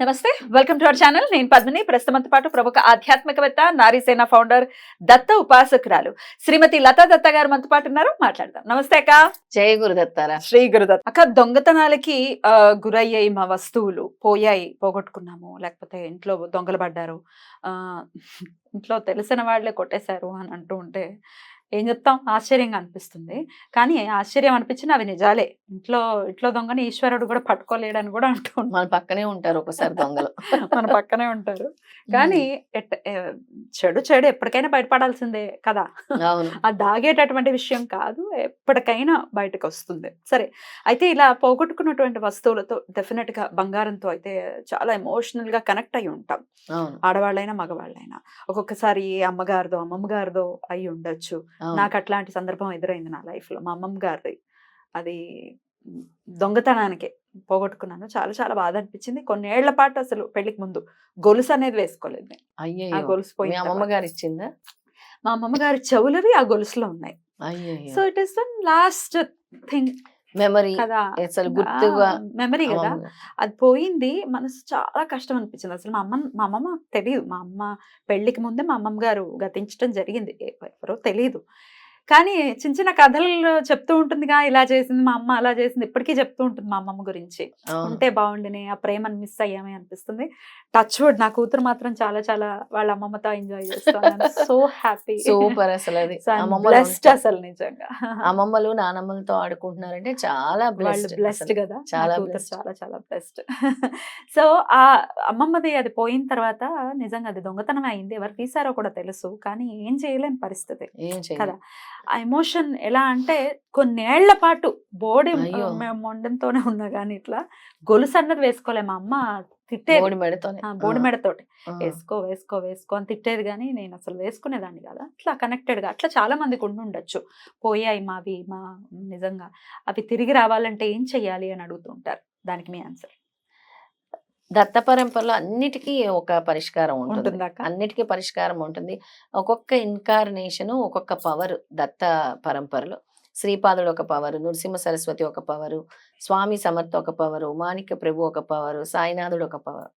నమస్తే welcome to our channel. నేను పద్మిని. ప్రస్తుతంతో పాటు ప్రముఖ ఆధ్యాత్మికవేత్త నారీసేన ఫౌండర్ దత్త ఉపాసకురాలు శ్రీమతి లతా దత్త గారు మనతో పాటు ఉన్నారు. మాట్లాడదాం. నమస్తే అక్క. జయ గురుదత్తారా శ్రీ గురుదత్ అక్క దొంగతనాలకి గురయ్యాయి మా వస్తువులు. పోయాయి పోగొట్టుకున్నాము. లేకపోతే ఇంట్లో దొంగలు పడ్డారు. ఇంట్లో తెలిసిన వాళ్ళే కొట్టేశారు అని అంటూ ఉంటే ఏం చెప్తాం? ఆశ్చర్యంగా అనిపిస్తుంది. కానీ ఆశ్చర్యం అనిపించిన అవి నిజాలే. ఇంట్లో ఇంట్లో దొంగని ఈశ్వరుడు కూడా పట్టుకోలేడని కూడా అంటూ. మన పక్కనే ఉంటారు ఒకసారి దొంగలు. మన పక్కనే ఉంటారు. కానీ చెడు చెడు ఎప్పటికైనా బయటపడాల్సిందే కదా. ఆ దాగేటటువంటి విషయం కాదు. ఎప్పటికైనా బయటకు వస్తుంది. సరే అయితే ఇలా పోగొట్టుకున్నటువంటి వస్తువులతో డెఫినెట్గా బంగారంతో అయితే చాలా ఎమోషనల్గా కనెక్ట్ అయి ఉంటాం. ఆడవాళ్ళైనా మగవాళ్ళైనా. ఒక్కొక్కసారి అమ్మగారిదో అమ్మమ్మ గారిదో అయి ఉండొచ్చు. నాకు అట్లాంటి సందర్భం ఎదురైంది నా లైఫ్లో మా అమ్మమ్మ గారిది. అది దొంగతనానికి పోగొట్టుకున్నాను. చాలా చాలా బాధ అనిపించింది. కొన్నేళ్ళ పాటు అసలు పెళ్ళికి ముందు గొలుసు అనేది వేసుకోలేదు నేను. గొలుసు మీ పోయిన అమ్మమ్మ తర్వాత. గారు ఇచ్చిందా? మా అమ్మమ్మ గారి చెవులవి ఆ గొలుసులో ఉన్నాయి. So it is one lost thing. Memory అసలు గుర్తుగా మెమరీ కదా. అది పోయింది. మనసు చాలా కష్టం అనిపించింది అసలు మా అమ్మ మా అమ్మమ్మ తెలియదు మా అమ్మ పెళ్ళికి ముందే మా అమ్మమ్మ గారు గతించడం జరిగింది. ఎవరో తెలియదు కానీ చిన్న చిన్న కథలు చెప్తూ ఉంటుందిగా ఇలా చేసింది మా అమ్మ అలా చేసింది. ఇప్పటికీ చెప్తూ ఉంటుంది మా అమ్మమ్మ గురించి. ఉంటే బాగుండిని ఆ ప్రేమను మిస్ అయ్యామే అనిపిస్తుంది. టచ్ వుడ్ నా కూతురు మాత్రం చాలా చాలా వాళ్ళ అమ్మమ్మతో ఎంజాయ్ చేస్తాను సో హ్యాపీ సూపర్ అసలు అది. బ్లెస్డ్. అసలు నిజంగా. అమ్మమ్మలు నానమ్మలతో ఆడుకుంటున్నారంటే చాలా బ్లెస్డ్ బ్లెస్డ్ కదా? చాలా చాలా. చాలా చాలా బ్లెస్డ్ సో ఆ అమ్మమ్మది అది పోయిన తర్వాత నిజంగా అది దొంగతనం అయింది. ఎవరు తీసారో కూడా తెలుసు. కానీ ఏం చేయలేని పరిస్థితి కదా? ఆ ఎమోషన్ ఎలా అంటే కొన్నేళ్ళ పాటు బోడి మొండంతోనే ఉన్నా కానీ ఇట్లా గొలుసు అన్నది వేసుకోలే మా అమ్మ తిట్టేది. బోడి మెడతోనే. బోడి మెడతోటి. వేసుకో వేసుకో వేసుకో అని తిట్టేది కానీ నేను అసలు వేసుకునేదాన్ని కదా. అట్లా connected గా అట్లా చాలా మందికి ఉండి ఉండొచ్చు. పోయాయి మావి మా నిజంగా. అవి తిరిగి రావాలంటే ఏం చెయ్యాలి? అని అడుగుతుంటారు దానికి మీ ఆన్సర్ దత్త పరంపరలో అన్నిటికీ ఒక పరిష్కారం ఉంటుంది. అన్నిటికీ పరిష్కారం ఉంటుంది. ఒక్కొక్క ఇన్కార్నేషన్ ఒక్కొక్క పవర్ దత్త పరంపరలో. శ్రీపాదుడు ఒక పవరు నృసింహ సరస్వతి ఒక పవరు స్వామి సమర్థ ఒక పవరు మాణిక్య ప్రభు ఒక పవరు సాయినాథుడు ఒక పవరు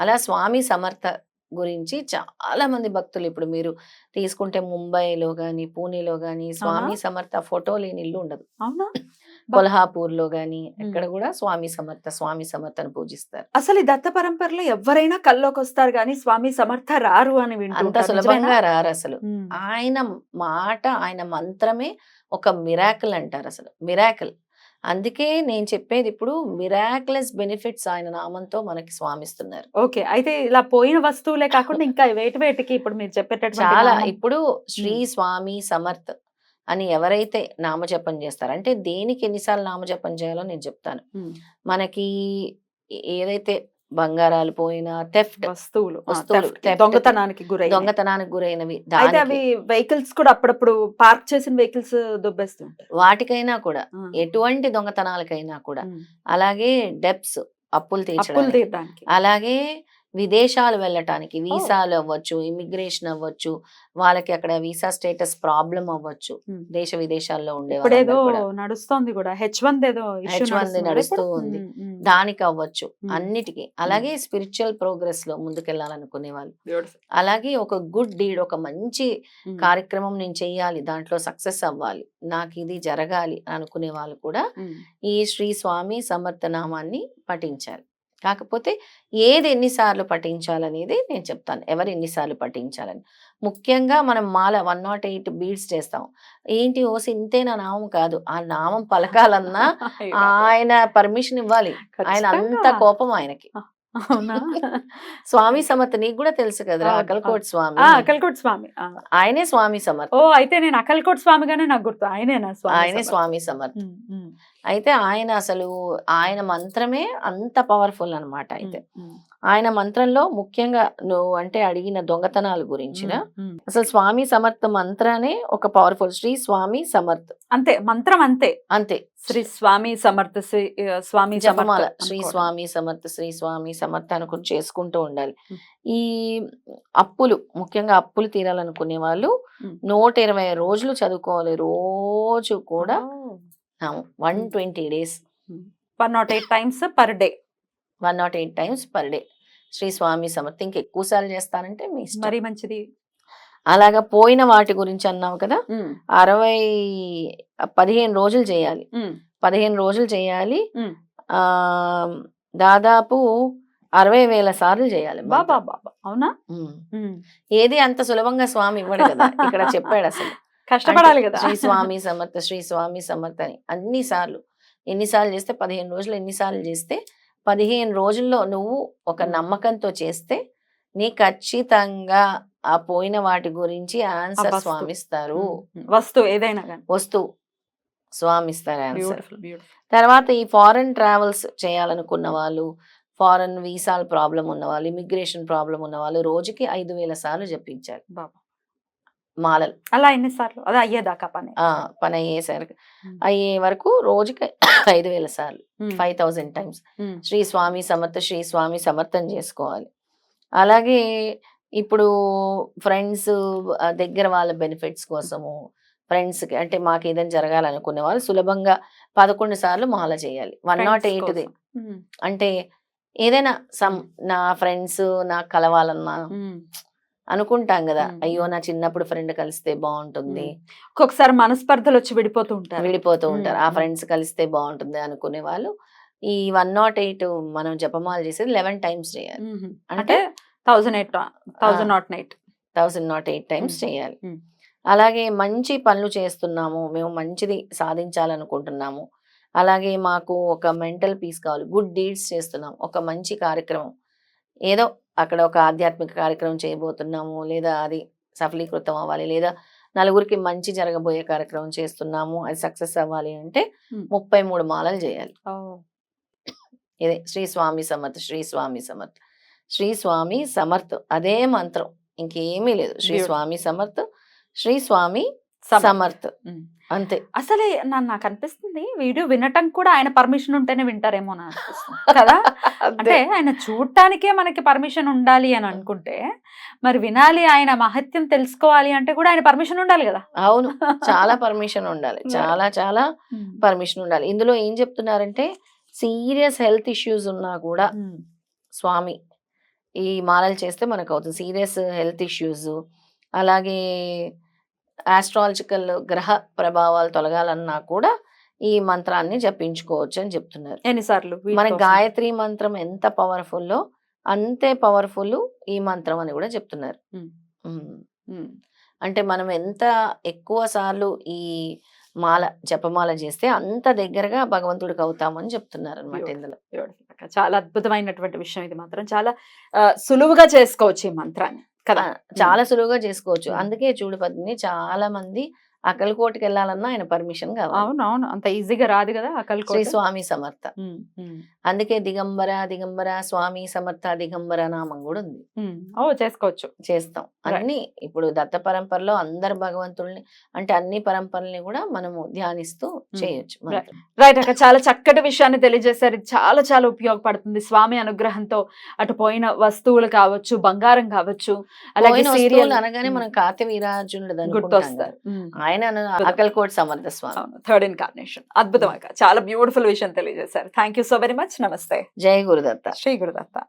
అలా స్వామి సమర్థ గురించి చాలా మంది భక్తులు ఇప్పుడు మీరు తీసుకుంటే ముంబైలో గాని పూణేలో గాని స్వామి సమర్థ ఫోటో లేని ఇల్లు ఉండదు. అవునా? కొల్హాపూర్లో గాని ఎక్కడ కూడా స్వామి సమర్థ స్వామి సమర్థను పూజిస్తారు. అసలు ఈ దత్త పరంపరలో ఎవరైనా కల్లోకి వస్తారు కానీ స్వామి సమర్థ రారు అని అంత సులభంగా రారు అసలు. ఆయన మాట ఆయన మంత్రమే ఒక మిరాకిల్ అంటారు అసలు. మిరాకిల్. అందుకే నేను చెప్పేది ఇప్పుడు మిరాకులస్ బెనిఫిట్స్ ఆయన నామంతో మనకి స్వామిస్తున్నారు. ఓకే. అయితే ఇలా పోయిన వస్తువులే కాకుండా ఇంకా వేటి వేటికి ఇప్పుడు మీరు చెప్పేటటువంటి చాలా. ఇప్పుడు శ్రీ స్వామి సమర్థ్ అని ఎవరైతే నామజపం చేస్తారో అంటే దేనికి ఎన్నిసార్లు నామజపం చేయాలో నేను చెప్తాను. మనకి ఏదైతే బంగారాలు పోయినా థెఫ్ట్ వస్తువులు వస్తువులు. దొంగతనానికి గురై దొంగతనానికి గురైనవి అయితే అవి వెహికల్స్ కూడా అప్పుడప్పుడు పార్క్ చేసిన వెహికల్స్ దుబ్బేస్తుంటారు వాటికైనా కూడా. ఎటువంటి దొంగతనాలకైనా కూడా. అలాగే డెప్స్ అప్పులు తీర్చడానికి అలాగే విదేశాలు వెళ్ళటానికి వీసాలు అవ్వచ్చు ఇమిగ్రేషన్ అవ్వచ్చు వాళ్ళకి అక్కడ వీసా స్టేటస్ ప్రాబ్లం అవ్వచ్చు. దేశ విదేశాల్లో ఉండే. నడుస్తోంది కూడా హెచ్ వన్ ఏదో issue H1 ది నడుస్తుంది. నడుస్తూ? ఉంది. దానికి అవ్వచ్చు. అన్నిటికీ అలాగే స్పిరిచువల్ ప్రోగ్రెస్లో ముందుకెళ్ళాలనుకునే వాళ్ళు. అలాగే ఒక గుడ్ డీడ్ ఒక మంచి. కార్యక్రమం నేను చెయ్యాలి దాంట్లో సక్సెస్ అవ్వాలి నాకు ఇది జరగాలి అనుకునే వాళ్ళు కూడా. ఈ శ్రీ స్వామి సమర్థ నామాన్ని పఠించాలి కాకపోతే ఏది ఎన్నిసార్లు పఠించాలనేది నేను చెప్తాను. ఎవరు ఎన్నిసార్లు పఠించాలని. ముఖ్యంగా మనం మాల వన్ నాట్ ఎయిట్ బీడ్స్ చేస్తాం. ఏంటి ఓసి ఇంతే నా నామం కాదు. ఆ నామం పలకాలన్నా. ఆయన పర్మిషన్ ఇవ్వాలి. ఆయన అంత. కోపం ఆయనకి. స్వామి సమర్థ నీకు కూడా తెలుసు కదరా అవును, అకల్కోట్ స్వామి ఆ, అక్కల్కోట్ స్వామి. ఆయనే స్వామి సమర్థ. ఓ అయితే నేను అక్కల్కోట్ స్వామిగానే నాకు గుర్తు. ఆయనే సమర్థ? స్వామి సమర్థ. అయితే ఆయన అసలు ఆయన మంత్రమే అంత పవర్ఫుల్ అన్నమాట అయితే. ఆయన మంత్రంలో ముఖ్యంగా నువ్వు అంటే అడిగిన దొంగతనాల గురించిన. అసలు స్వామి సమర్థ మంత్రానే ఒక పవర్ఫుల్ శ్రీ స్వామి సమర్థ్ అంతే మంత్రం అంతే అంతే శ్రీ స్వామి సమర్థ శ్రీ స్వామి జపమాల శ్రీ. స్వామి సమర్థ శ్రీ స్వామి సమర్థ అనుకుని చేసుకుంటూ ఉండాలి. ఈ అప్పులు ముఖ్యంగా అప్పులు తీరాలనుకునే వాళ్ళు. నూట ఇరవై రోజులు చదువుకోవాలి రోజు కూడా. One. Twenty days one nought eight times per day one nought eight times per day Shri Swami Samarth ఇంకా ఎక్కువ సార్లు చేస్తానంటే మీ మరీ మంచిది. అలాగా పోయిన వాటి గురించి అన్నావు కదా ఉమ్, అరవై పదిహేను రోజులు చేయాలి. ఉమ్, పదిహేను రోజులు చేయాలి. ఉమ్. ఆ దాదాపు అరవై వేల సార్లు చేయాలి బాబా. బాబా. అవునా. ఏది అంత సులభంగా స్వామి ఇవ్వడు కదా ఇక్కడ చెప్పాడు అసలు. కష్టపడాలి కదా. శ్రీ స్వామి సమర్థ శ్రీ స్వామి సమర్థ అని అన్ని సార్లు. ఎన్నిసార్లు చేస్తే పదిహేను రోజులు ఎన్నిసార్లు చేస్తే పదిహేను రోజుల్లో నువ్వు ఒక. నమ్మకంతో చేస్తే నీ ఖచ్చితంగా ఆ పోయిన వాటి గురించి ఆన్సర్ వస్తువు. స్వామి ఇస్తారు ఉమ్, వస్తువు ఏదైనా వస్తువు స్వామి ఇస్తారు ఆన్సర్. తర్వాత ఈ ఫారెన్ ట్రావెల్స్ చేయాలనుకున్న వాళ్ళు ఫారెన్ వీసాల ప్రాబ్లం ఉన్న వాళ్ళు ఇమిగ్రేషన్ ప్రాబ్లం ఉన్న వాళ్ళు రోజుకి ఐదు వేల సార్లు చెప్పించాలి బాబా. మాలలు. అలా ఎన్నిసార్లు? అదే అయ్యేదాకా పని. ఆ పని అయ్యేసరికి. అయ్యే వరకు రోజుకి ఐదు వేల సార్లు. Five thousand times. Shri Swami Samarth Shri Swami సమర్థం చేసుకోవాలి. అలాగే ఇప్పుడు ఫ్రెండ్స్ దగ్గర వాళ్ళ బెనిఫిట్స్ కోసము ఫ్రెండ్స్కి అంటే మాకు ఏదైనా జరగాలనుకునే వాళ్ళు సులభంగా పదకొండు సార్లు మాల చేయాలి. వన్ నాట్ ఎయిట్ది. అంటే ఏదైనా సమ్ నా ఫ్రెండ్స్ నాకు కలవాలన్నా. అనుకుంటాం కదా. అయ్యో నా చిన్నప్పుడు ఫ్రెండ్ కలిస్తే బాగుంటుంది. ఒక్కొక్కసారి మనస్పర్ధలు వచ్చి విడిపోతూ ఉంటారు. విడిపోతూ ఉంటారు. ఆ. ఫ్రెండ్స్ కలిస్తే బాగుంటుంది అనుకునే వాళ్ళు. ఈ వన్ నాట్ ఎయిట్ మనం జపమాల చేసేది లెవెన్ టైమ్స్ చేయాలి. అంటే thousand eight thousand not night. Thousand not eight times. చేయాలి. అలాగే మంచి పనులు చేస్తున్నాము మేము మంచిది సాధించాలనుకుంటున్నాము. అలాగే మాకు ఒక మెంటల్ పీస్ కావాలి. గుడ్ డీడ్స్ చేస్తున్నాం. ఒక మంచి కార్యక్రమం. ఏదో అక్కడ ఒక ఆధ్యాత్మిక కార్యక్రమం చేయబోతున్నాము. లేదా అది సఫలీకృతం అవ్వాలి. లేదా నలుగురికి మంచి జరగబోయే కార్యక్రమం చేస్తున్నాము. అది సక్సెస్ అవ్వాలి అంటే. ముప్పై మూడు మాలలు చేయాలి. ఇదే శ్రీ స్వామి సమర్థ్ శ్రీ స్వామి సమర్థ్ శ్రీ స్వామి సమర్థ్ అదే మంత్రం. ఇంకేమీ లేదు. శ్రీ. స్వామి సమర్థ్ శ్రీ స్వామి సమర్థ్. అంతే. అసలే నాకు అనిపిస్తుంది వీడియో వినటం కూడా ఆయన పర్మిషన్ ఉంటేనే వింటారేమో అని అనిపిస్తుంది. కదా? అంటే ఆయన చూడటానికే మనకి పర్మిషన్ ఉండాలి అని అనుకుంటే మరి వినాలి ఆయన మహత్యం తెలుసుకోవాలి అంటే కూడా ఆయన పర్మిషన్ ఉండాలి కదా? అవును. చాలా పర్మిషన్ ఉండాలి. చాలా చాలా పర్మిషన్ ఉండాలి. ఇందులో ఏం చెప్తున్నారంటే సీరియస్ హెల్త్ ఇష్యూస్ ఉన్నా కూడా. స్వామి ఈ మాలలు చేస్తే మనకు అవుతుంది. సీరియస్ హెల్త్ ఇష్యూస్ అలాగే ఆస్ట్రాలజికల్ గ్రహ ప్రభావాలు తొలగాలన్నా కూడా ఈ మంత్రాన్ని జపించుకోవచ్చు అని చెప్తున్నారు ఎన్నిసార్లు మన? గాయత్రి మంత్రం ఎంత పవర్ఫుల్లో అంతే పవర్ఫుల్ ఈ మంత్రం అని కూడా చెప్తున్నారు. అంటే మనం ఎంత ఎక్కువ సార్లు ఈ మాల జపమాల చేస్తే అంత దగ్గరగా భగవంతుడికి అవుతామని చెప్తున్నారు అనమాట. ఇందులో. చాలా అద్భుతమైనటువంటి విషయం ఇది మాత్రం చాలా సులువుగా చేసుకోవచ్చు ఈ మంత్రాన్ని కదా. చాలా సులువుగా చేసుకోవచ్చు. అందుకే చూడు పద్మిని చాలా మంది అకలకోటకి వెళ్ళాలన్నా ఆయన పర్మిషన్ కావాలి. అవును అవును అంత ఈజీగా రాదు కదా అకల్ శ్రీ స్వామి సమర్థ. అందుకే దిగంబర దిగంబర స్వామి సమర్థ దిగంబర నామం కూడా ఉంది. ఓ చేసుకోవచ్చు. చేస్తాం. అన్ని ఇప్పుడు దత్త పరంపరలో అందరు భగవంతుల్ని అంటే అన్ని పరంపరల్ని కూడా మనము ధ్యానిస్తూ చేయొచ్చు. రైట్ అక్క చాలా చక్కటి విషయాన్ని తెలియజేశారు. చాలా చాలా ఉపయోగపడుతుంది. స్వామి అనుగ్రహంతో అటు పోయిన వస్తువులు కావచ్చు బంగారం కావచ్చు అలాగే సీరియల్ అనగానే మనం కాతే వీరార్జునుడు గుర్తొస్తారు ఆయన అకల్కోట్ సమర్థ స్వామి. థర్డ్ ఇన్కార్నేషన్ అద్భుతం అక్క చాలా బ్యూటిఫుల్ విషయం తెలియజేశారు. Thank you so very much నమస్తే. జై గురుదత్త. శ్రీ గురుదత్త.